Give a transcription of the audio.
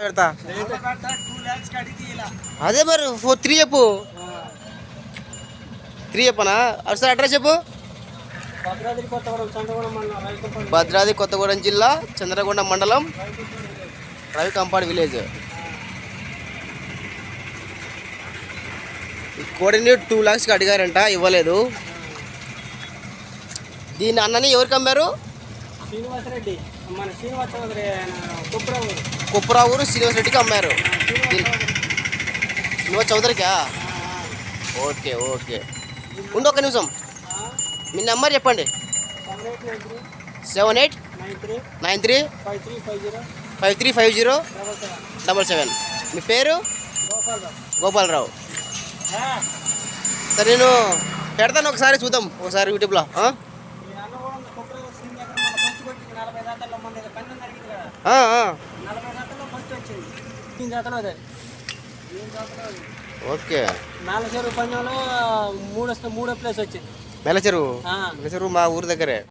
పెడతా. అదే మరి ఫోర్ త్రీ చెప్పు. త్రీ చెప్పనా? అటు అడ్రస్ చెప్పు. భద్రాద్రి కొత్తగూడెం భద్రాద్రి కొత్తగూడెం జిల్లా చంద్రగొండ మండలం రవి కంపాడ్ విలేజ్. ఈ కోడిని టూ ల్యాక్స్కి అడిగారంట ఇవ్వలేదు. దీని అన్నని ఎవరికి అమ్మారు శ్రీనివాసరెడ్డి. మన శ్రీనివాస చౌదరి కుప్పరావూరు. రెడ్డికి అమ్మారు. దీని- శ్రీనివాస్ చౌదరికా? Okay okay. ఉండు ఒక నిమిషం. మీ నెంబర్ చెప్పండి. Seven eight nine three. Five three five zero. Five three five zero double seven. మీ పేరు? గోపాలరావు. సరే నేను పెడతాను ఒకసారి చూద్దాం. ఒకసారి యూట్యూబ్లో. ఓకే. నాలుగు చెరువు పంజంలో మూడో మూడో ప్లేస్ వచ్చింది. ఆ. మెలచెరువు మా ఊరి దగ్గరే.